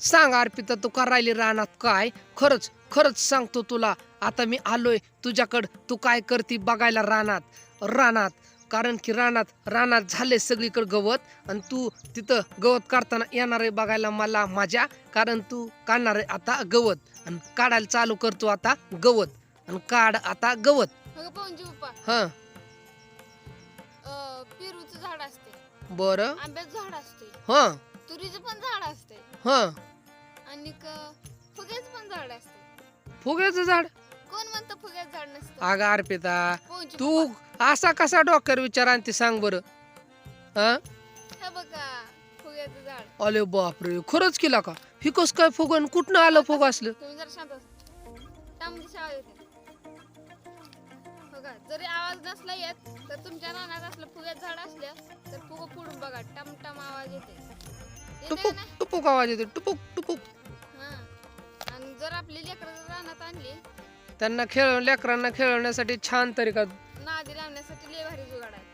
सांग अर्पिता तू का राहिली रानात? काय? खरंच खरंच सांगतो तुला. आता मी आलोय तुझ्याकडं. तू काय करती बघायला रानात? रानात. कारण की रानात रानात झाले सगळीकडे गवत. आणि तू तिथं गवत काढताना येणार आहे बघायला मला माझ्या. कारण तू काढणार आहे आता गवत. आणि काढायला चालू करतो आता गवत. आणि काढ आता गवत. अगं पाहुणजी हा. अं, पेरूचं झाड असते बरं. आंब्याचं झाड असते हा. तुरीचं पण झाड असते हा. आणि फुग्याचं पण झाड असते. फुग्याचं झाड? कोण म्हणतं फुग्याचं झाड नसतं? अगं अर्पिता तू पप्पा, असा कसा डॉक्टर विचार आणि ते सांग बरं. हा? हे बघा फुग्याचं झाड. अरे बापरे खरंच केला का? ही कस काय फुगन कुठनं आलं फुग असलं? तुम्ही जरा शांत त्यामध्ये शाळा येते बघा जरी आवाज नसला येत तर तुमच्या रानात असलं फुग्यात झाड असल्या तर फुगं फोडून बघा टम टम आवाज येते येते का टुपुक नाही टुपुक आवाज येतो टुपुक. त्यांना खेळ लेकरांना खेळवण्यासाठी छान तरीका. नादी लावण्यासाठी लय भारी जुगाड आहे.